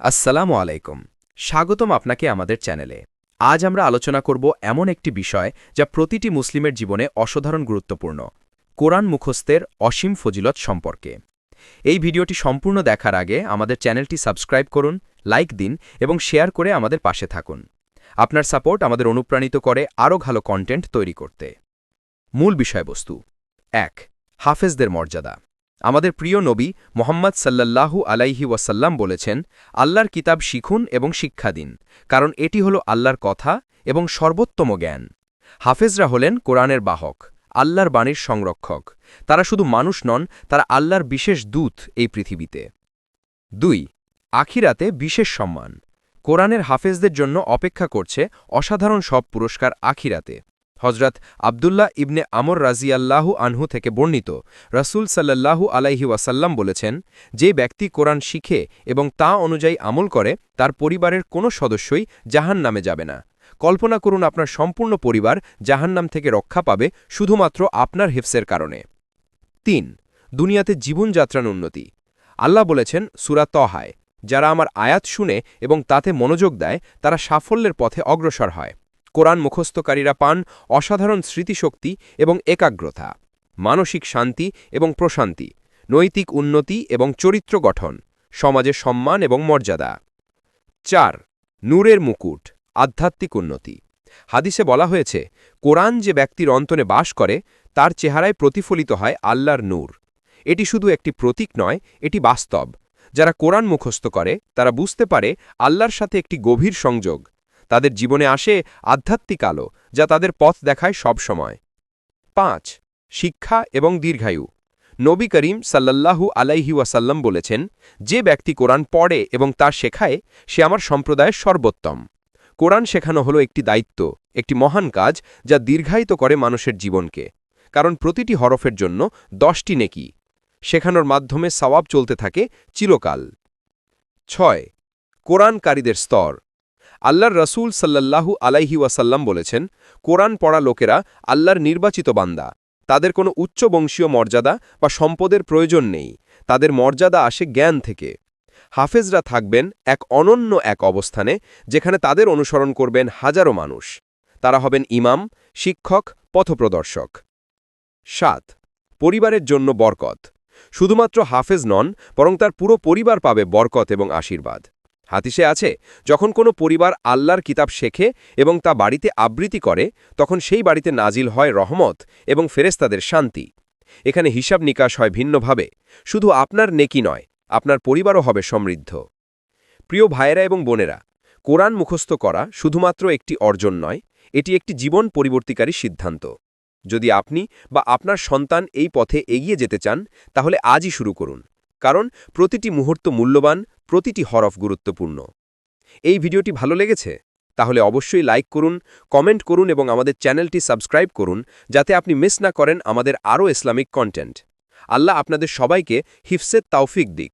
আসসালামু আলাইকুম। স্বাগতম আপনাকে আমাদের চ্যানেলে। আজ আমরা আলোচনা করব এমন একটি বিষয় যা প্রতিটি মুসলিমের জীবনে অসাধারণ গুরুত্বপূর্ণ, কোরআন মুখস্থের অসীম ফজিলত সম্পর্কে। এই ভিডিওটি সম্পূর্ণ দেখার আগে আমাদের চ্যানেলটি সাবস্ক্রাইব করুন, লাইক দিন এবং শেয়ার করে আমাদের পাশে থাকুন। আপনার সাপোর্ট আমাদের অনুপ্রাণিত করে আরও ভালো কন্টেন্ট তৈরি করতে। মূল বিষয়বস্তু, এক, হাফেজদের মর্যাদা। আমাদের প্রিয় নবী মোহাম্মদ সাল্লাল্লাহু আলাইহি ওয়াসাল্লাম বলেছেন, আল্লাহর কিতাব শিখুন এবং শিক্ষা দিন, কারণ এটি হল আল্লাহর কথা এবং সর্বোত্তম জ্ঞান। হাফেজরা হলেন কোরআনের বাহক, আল্লাহর বাণীর সংরক্ষক। তারা শুধু মানুষ নন, তারা আল্লাহর বিশেষ দূত এই পৃথিবীতে। দুই, আখিরাতে বিশেষ সম্মান। কোরআনের হাফেজদের জন্য অপেক্ষা করছে অসাধারণ সব পুরস্কার আখিরাতে। হজরত আবদুল্লাহ ইবনে আমর রাজিয়াল্লাহু আনহু থেকে বর্ণিত, রসুল সাল্লাল্লাহু আলাইহি ওয়াসাল্লাম বলেছেন, যে ব্যক্তি কোরআন শিখে এবং তা অনুযায়ী আমল করে, তার পরিবারের কোনো সদস্যই জাহান নামে যাবে না। কল্পনা করুন আপনার সম্পূর্ণ পরিবার জাহান্নাম থেকে রক্ষা পাবে শুধুমাত্র আপনার হেফসের কারণে। তিন, দুনিয়াতে জীবনযাত্রার উন্নতি। আল্লাহ বলেছেন, সুরা তহায়, যারা আমার আয়াত শুনে এবং তাতে মনোযোগ দেয়, তারা সাফল্যের পথে অগ্রসর হয়। কোরআন মুখস্থকারীরা পান অসাধারণ স্মৃতিশক্তি এবং একাগ্রতা, মানসিক শান্তি এবং প্রশান্তি, নৈতিক উন্নতি এবং চরিত্র গঠন সমাজে সম্মান এবং মর্যাদা। চার, নূরের মুকুট, আধ্যাত্মিক উন্নতি। হাদিসে বলা হয়েছে, কোরআন যে ব্যক্তির অন্তনে বাস করে, তার চেহারায় প্রতিফলিত হয় আল্লাহর নূর। এটি শুধু একটি প্রতীক নয়, এটি বাস্তব। যারা কোরআন মুখস্থ করে, তারা বুঝতে পারে আল্লাহর সাথে একটি গভীর সংযোগ। তাদের জীবনে আসে আধ্যাত্মিক আলো, যা তাদের পথ দেখায় সব সময়। পাঁচ, শিক্ষা এবং দীর্ঘায়ু। নবী করিম সাল্লাল্লাহু আলাইহি ওয়াসাল্লাম বলেছেন, যে ব্যক্তি কোরআন পড়ে এবং তা শেখায়, সে আমার সম্প্রদায়ের সর্বোত্তম। কোরআন শেখানো হলো একটি দায়িত্ব, একটি মহান কাজ, যা দীর্ঘায়িত করে মানুষের জীবনকে। কারণ প্রতিটি হরফের জন্য দশটি নেকি। শেখানোর মাধ্যমে সওয়াব চলতে থাকে চিরকাল। ছয়, কোরআনকারীদের স্তর। আল্লাহর রসুল সাল্লাল্লাহু আলাইহি ওয়াসাল্লাম বলেছেন, কোরআন পড়া লোকেরা আল্লাহর নির্বাচিত বান্দা। তাদের কোনো উচ্চ বংশীয় মর্যাদা বা সম্পদের প্রয়োজন নেই। তাদের মর্যাদা আসে জ্ঞান থেকে। হাফেজরা থাকবেন এক অনন্য এক অবস্থানে, যেখানে তাদের অনুসরণ করবেন হাজারো মানুষ। তারা হবেন ইমাম, শিক্ষক, পথপ্রদর্শক। সাত, পরিবারের জন্য বরকত। শুধুমাত্র হাফেজ নন, বরং তার পুরো পরিবার পাবে বরকত এবং আশীর্বাদ। হাতিসে আছে, যখন কোনো পরিবার আল্লাহর কিতাব শেখে এবং তা বাড়িতে আবৃত্তি করে, তখন সেই বাড়িতে নাজিল হয় রহমত এবং ফেরেস্তাদের শান্তি। এখানে হিসাব নিকাশ হয় ভিন্নভাবে, শুধু আপনার নেকি নয়, আপনার পরিবারও হবে সমৃদ্ধ। প্রিয় ভাইয়েরা এবং বোনেরা, কোরআন মুখস্থ করা শুধুমাত্র একটি অর্জন নয়, এটি একটি জীবন পরিবর্তিকারী সিদ্ধান্ত। যদি আপনি বা আপনার সন্তান এই পথে এগিয়ে যেতে চান, তাহলে আজই শুরু করুন। কারণ প্রতিটি মুহূর্ত মূল্যবান, প্রতিটি হরফ গুরুত্বপূর্ণ। এই ভিডিওটি ভালো লেগেছে? তাহলে অবশ্যই লাইক করুন, কমেন্ট করুন এবং আমাদের চ্যানেলটি সাবস্ক্রাইব করুন, যাতে আপনি মিস না করেন আমাদের আরও ইসলামিক কন্টেন্ট। আল্লাহ আপনাদের সবাইকে হিফসেদ তাওফিক দিক।